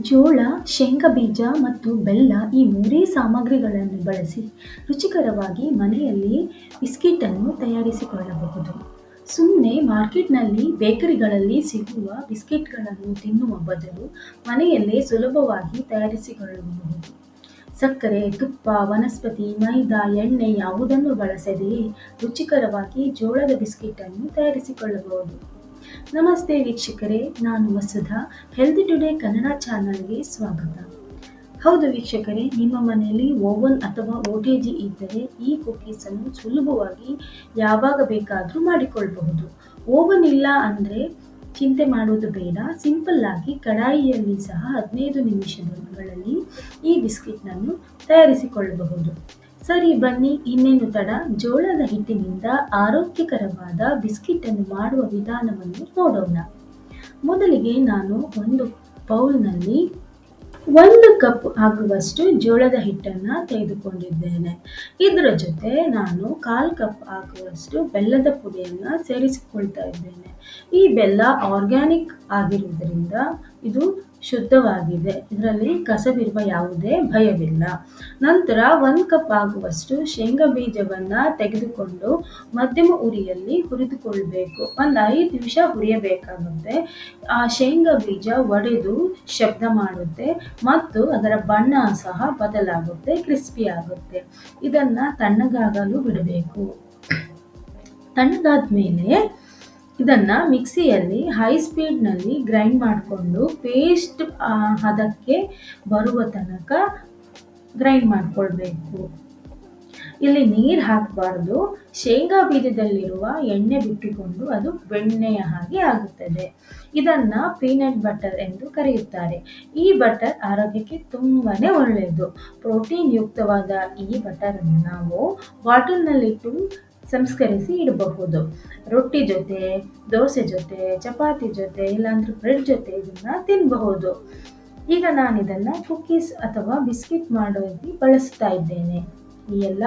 ಜೋಳ, ಶೇಂಗಾ ಬೀಜ ಮತ್ತು ಬೆಲ್ಲ ಈ ಮೂರೇ ಸಾಮಗ್ರಿಗಳನ್ನು ಬಳಸಿ ರುಚಿಕರವಾಗಿ ಮನೆಯಲ್ಲಿ ಬಿಸ್ಕಿಟನ್ನು ತಯಾರಿಸಿಕೊಳ್ಳಬಹುದು. ಸುಮ್ಮನೆ ಮಾರ್ಕೆಟ್ನಲ್ಲಿ, ಬೇಕರಿಗಳಲ್ಲಿ ಸಿಗುವ ಬಿಸ್ಕೆಟ್ಗಳನ್ನು ತಿನ್ನುವ ಬದಲು ಮನೆಯಲ್ಲೇ ಸುಲಭವಾಗಿ ತಯಾರಿಸಿಕೊಳ್ಳಬಹುದು. ಸಕ್ಕರೆ, ತುಪ್ಪ, ವನಸ್ಪತಿ, ಮೈದಾ, ಎಣ್ಣೆ ಯಾವುದನ್ನು ಬಳಸದೆಯೇ ರುಚಿಕರವಾಗಿ ಜೋಳದ ಬಿಸ್ಕೆಟನ್ನು ತಯಾರಿಸಿಕೊಳ್ಳಬಹುದು. ನಮಸ್ತೆ ವೀಕ್ಷಕರೇ, ನಾನು ವಸುಧಾ ಹೆಲ್ದಿ ಟುಡೇ ಕನ್ನಡ ಚಾನಲ್ಗೆ ಸ್ವಾಗತ. ಹೌದು ವೀಕ್ಷಕರೇ, ನಿಮ್ಮ ಮನೆಯಲ್ಲಿ ಓವನ್ ಅಥವಾ ಓಟಿಜಿ ಇದ್ದರೆ ಈ ಕುಕೀಸ್ ಅನ್ನು ಸುಲಭವಾಗಿ ಯಾವಾಗ ಬೇಕಾದರೂ ಮಾಡಿಕೊಳ್ಳಬಹುದು. ಓವನ್ ಇಲ್ಲ ಅಂದರೆ ಚಿಂತೆ ಮಾಡುವುದು ಬೇಡ ಸಿಂಪಲ್ ಆಗಿ ಕಡಾಯಿಯಲ್ಲಿ ಸಹ ಹದಿನೈದು ನಿಮಿಷಗಳಲ್ಲಿ ಈ ಬಿಸ್ಕಿಟ್ನನ್ನು ತಯಾರಿಸಿಕೊಳ್ಳಬಹುದು. ಸರಿ ಬನ್ನಿ, ಇನ್ನೇನು ತಡ ಜೋಳದ ಹಿಟ್ಟಿನಿಂದ ಆರೋಗ್ಯಕರವಾದ ಬಿಸ್ಕೆಟನ್ನು ಮಾಡುವ ವಿಧಾನವನ್ನು ನೋಡೋಣ. ಮೊದಲಿಗೆ ನಾನು ಒಂದು ಬೌಲ್ನಲ್ಲಿ ಒಂದು ಕಪ್ ಆಗುವಷ್ಟು ಜೋಳದ ಹಿಟ್ಟನ್ನು ತೆಗೆದುಕೊಂಡಿದ್ದೇನೆ. ಇದರ ಜೊತೆ ನಾನು ಕಾಲು ಕಪ್ ಆಗುವಷ್ಟು ಬೆಲ್ಲದ ಪುಡಿಯನ್ನು ಸೇರಿಸಿಕೊಳ್ತಾ ಇದ್ದೇನೆ. ಈ ಬೆಲ್ಲ ಆರ್ಗ್ಯಾನಿಕ್ ಆಗಿರುವುದರಿಂದ ಇದು ಶುದ್ಧವಾಗಿದೆ ಇದರಲ್ಲಿ ಕಸವಿರುವ ಯಾವುದೇ ಭಯವಿಲ್ಲ. ನಂತರ ಒಂದು ಕಪ್ ಆಗುವಷ್ಟು ಶೇಂಗಾ ಬೀಜವನ್ನು ತೆಗೆದುಕೊಂಡು ಮಧ್ಯಮ ಉರಿಯಲ್ಲಿ ಹುರಿದುಕೊಳ್ಬೇಕು. ಒಂದು ಐದು ನಿಮಿಷ ಹುರಿಯಬೇಕಾಗುತ್ತೆ. ಆ ಶೇಂಗಾ ಬೀಜ ಒಡೆದು ಶಬ್ದ ಮಾಡುತ್ತೆ ಮತ್ತು ಅದರ ಬಣ್ಣ ಸಹ ಬದಲಾಗುತ್ತೆ, ಕ್ರಿಸ್ಪಿ ಆಗುತ್ತೆ. ಇದನ್ನು ತಣ್ಣಗಾಗಲು ಬಿಡಬೇಕು. ತಣ್ಣಗಾದ ಮೇಲೆ ಇದನ್ನ ಮಿಕ್ಸಿಯಲ್ಲಿ ಹೈ ಸ್ಪೀಡ್ನಲ್ಲಿ ಗ್ರೈಂಡ್ ಮಾಡಿಕೊಂಡು ಪೇಸ್ಟ್ ಹದಕ್ಕೆ ಬರುವ ತನಕ ಗ್ರೈಂಡ್ ಮಾಡಿಕೊಳ್ಬೇಕು. ಇಲ್ಲಿ ನೀರು ಹಾಕಬಾರ್ದು ಶೇಂಗಾ ಬೀಜದಲ್ಲಿರುವ ಎಣ್ಣೆ ಬಿಟ್ಟುಕೊಂಡು ಅದು ಬೆಣ್ಣೆಯ ಹಾಗೆ ಆಗುತ್ತದೆ. ಇದನ್ನು ಪೀನಟ್ ಬಟರ್ ಎಂದು ಕರೆಯುತ್ತಾರೆ. ಈ ಬಟರ್ ಆರೋಗ್ಯಕ್ಕೆ ತುಂಬಾ ಒಳ್ಳೆಯದು. ಪ್ರೋಟೀನ್ ಯುಕ್ತವಾದ ಈ ಬಟರನ್ನು ನಾವು ಬಾಟಲ್ನಲ್ಲಿಟ್ಟು ಸಂಸ್ಕರಿಸಿ ಇಡಬಹುದು. ರೊಟ್ಟಿ ಜೊತೆ, ದೋಸೆ ಜೊತೆ, ಚಪಾತಿ ಜೊತೆ ಇಲ್ಲಾಂದ್ರೆ ಬ್ರೆಡ್ ಜೊತೆ ಇದನ್ನ ತಿನ್ನಬಹುದು. ಈಗ ನಾನು ಇದನ್ನ ಕುಕ್ಕೀಸ್ ಅಥವಾ ಬಿಸ್ಕಿಟ್ ಮಾಡೋಕೆ ಬಳಸ್ತಾ ಇದ್ದೇನೆ. ಈ ಎಲ್ಲ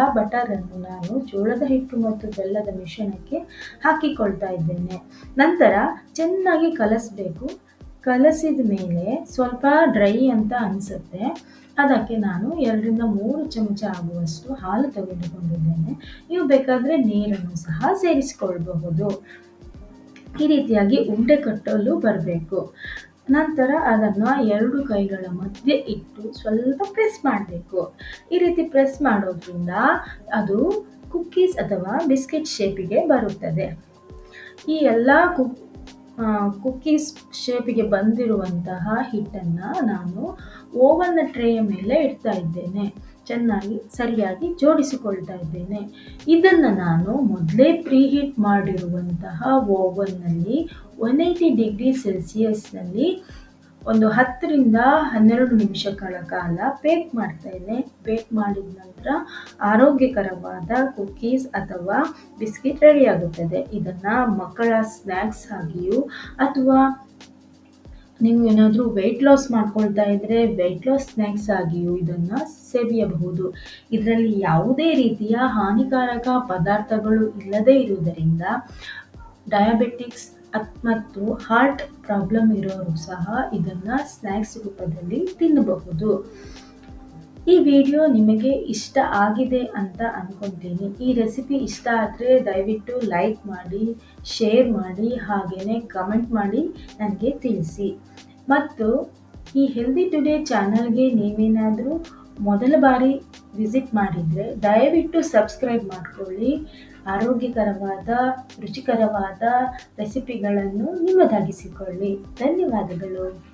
ಅನ್ನು ನಾನು ಜೋಳದ ಹಿಟ್ಟು ಮತ್ತು ಬೆಲ್ಲದ ಮಿಶ್ರಣಕ್ಕೆ ಹಾಕಿಕೊಳ್ತಾ ಇದ್ದೇನೆ. ನಂತರ ಚೆನ್ನಾಗಿ ಕಲಸಬೇಕು. ಕಲಸಿದ ಮೇಲೆ ಸ್ವಲ್ಪ ಡ್ರೈ ಅಂತ ಅನಿಸುತ್ತೆ ಅದಕ್ಕೆ ನಾನು ಎರಡರಿಂದ ಮೂರು ಚಮಚ ಆಗುವಷ್ಟು ಹಾಲು ತೆಗೆದುಕೊಂಡಿದ್ದೇನೆ. ನೀವು ಬೇಕಾದರೆ ನೀರನ್ನು ಸಹ ಸೇರಿಸಿಕೊಳ್ಳಬಹುದು. ಈ ರೀತಿಯಾಗಿ ಉಂಡೆ ಕಟ್ಟಲು ಬರಬೇಕು. ನಂತರ ಅದನ್ನು ಎರಡು ಕೈಗಳ ಮಧ್ಯೆ ಇಟ್ಟು ಸ್ವಲ್ಪ ಪ್ರೆಸ್ ಮಾಡಬೇಕು. ಈ ರೀತಿ ಪ್ರೆಸ್ ಮಾಡೋದ್ರಿಂದ ಅದು ಕುಕ್ಕೀಸ್ ಅಥವಾ ಬಿಸ್ಕೆಟ್ ಶೇಪಿಗೆ ಬರುತ್ತದೆ. ಈ ಎಲ್ಲ ಕುಕೀಸ್ ಶೇಪಿಗೆ ಬಂದಿರುವಂತಹ ಹಿಟ್ಟನ್ನು ನಾನು ಓವನ್ನ ಟ್ರೇಯ ಮೇಲೆ ಇಡ್ತಾ ಇದ್ದೇನೆ. ಚೆನ್ನಾಗಿ, ಸರಿಯಾಗಿ ಜೋಡಿಸಿಕೊಳ್ತಾ ಇದ್ದೇನೆ. ಇದನ್ನು ನಾನು ಮೊದಲೇ ಪ್ರೀ ಹೀಟ್ ಮಾಡಿರುವಂತಹ ಓವನ್ನಲ್ಲಿ ಒನ್ ಏಯ್ಟಿ ಡಿಗ್ರಿ ಸೆಲ್ಸಿಯಸ್ನಲ್ಲಿ ಒಂದು ಹತ್ತರಿಂದ ಹನ್ನೆರಡು ನಿಮಿಷಗಳ ಕಾಲ ಬೇಕ್ ಮಾಡ್ತೇನೆ. ಬೇಕ್ ಮಾಡಿದ ನಂತರ ಆರೋಗ್ಯಕರವಾದ ಕುಕೀಸ್ ಅಥವಾ ಬಿಸ್ಕೆಟ್ ರೆಡಿಯಾಗುತ್ತದೆ. ಇದನ್ನ ಮಕ್ಕಳ ಸ್ನ್ಯಾಕ್ಸ್ ಆಗಿಯೂ ಅಥವಾ ನೀವು ಏನಾದರೂ ವೆಯ್ಟ್ ಲಾಸ್ ಮಾಡ್ಕೊಳ್ತಾ ಇದ್ದರೆ ವೆಯ್ಟ್ ಲಾಸ್ ಸ್ನ್ಯಾಕ್ಸ್ ಆಗಿಯೂ ಇದನ್ನು ಸೇವಿಯಬಹುದು ಇದರಲ್ಲಿ ಯಾವುದೇ ರೀತಿಯ ಹಾನಿಕಾರಕ ಪದಾರ್ಥಗಳು ಇಲ್ಲದೇ ಇರುವುದರಿಂದ ಡಯಾಬಿಟಿಕ್ಸ್ ಮತ್ತು ಹಾರ್ಟ್ ಪ್ರಾಬ್ಲಮ್ ಇರೋರು ಸಹ ಇದನ್ನ ಸ್ನ್ಯಾಕ್ಸ್ ರೂಪದಲ್ಲಿ ತಿನ್ನಬಹುದು. ಈ ವಿಡಿಯೋ ನಿಮಗೆ ಇಷ್ಟ ಆಗಿದೆ ಅಂತ ಅನ್ಕೊಂತೀನಿ. ಈ ರೆಸಿಪಿ ಇಷ್ಟ ಆದರೆ ದಯವಿಟ್ಟು ಲೈಕ್ ಮಾಡಿ, ಶೇರ್ ಮಾಡಿ ಹಾಗೆಯೇ ಕಮೆಂಟ್ ಮಾಡಿ ನನಗೆ ತಿಳಿಸಿ. ಮತ್ತು ಈ ಹೆಲ್ದಿ ಟುಡೇ ಚಾನಲ್ಗೆ ನೀವೇನಾದರೂ ಮೊದಲ ಬಾರಿ ವಿಸಿಟ್ ಮಾಡಿದರೆ ದಯವಿಟ್ಟು ಸಬ್ಸ್ಕ್ರೈಬ್ ಮಾಡಿಕೊಳ್ಳಿ ಆರೋಗ್ಯಕರವಾದ, ರುಚಿಕರವಾದ ರೆಸಿಪಿಗಳನ್ನು ನಿಮ್ಮದಾಗಿಸಿಕೊಳ್ಳಿ. ಧನ್ಯವಾದಗಳು.